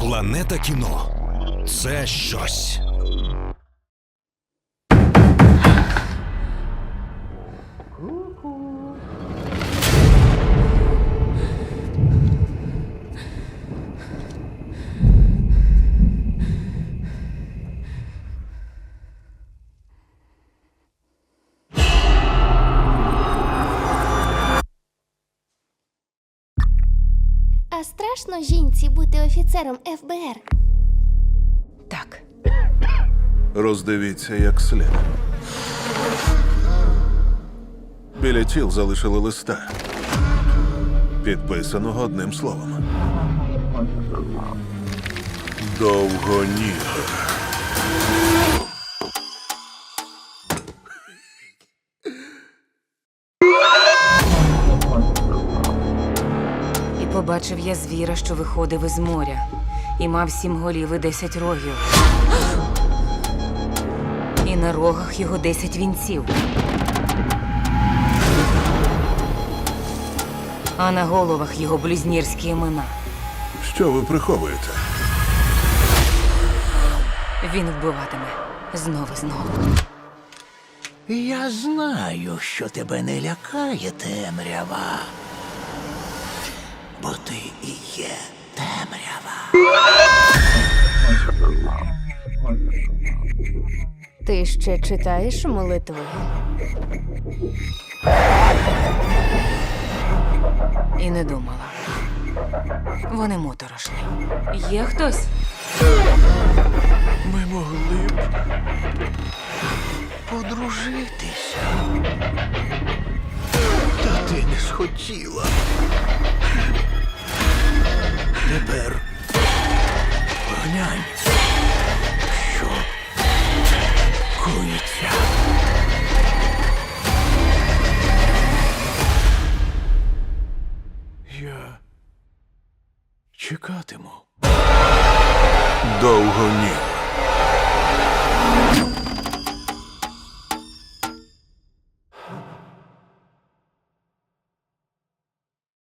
Планета кіно це щось. А страшно жінці бути офіцером ФБР. Так. Роздивіться як слід. Біля тіл залишили листа. Підписаного одним словом. Довгоніг. Побачив я звіра, що виходив із моря, і мав сім голів і десять рогів. І на рогах його десять вінців. А на головах його блюзнірські імена. Що ви приховуєте? Він вбиватиме знову і знову. Я знаю, що тебе не лякає темрява. Бо ти і є темрява. Ти ще читаєш молитви? І не думала. Вони моторошні. Є хтось? Ми могли б подружитися. Та ти не схотіла. Чекатиму. Довгоніг.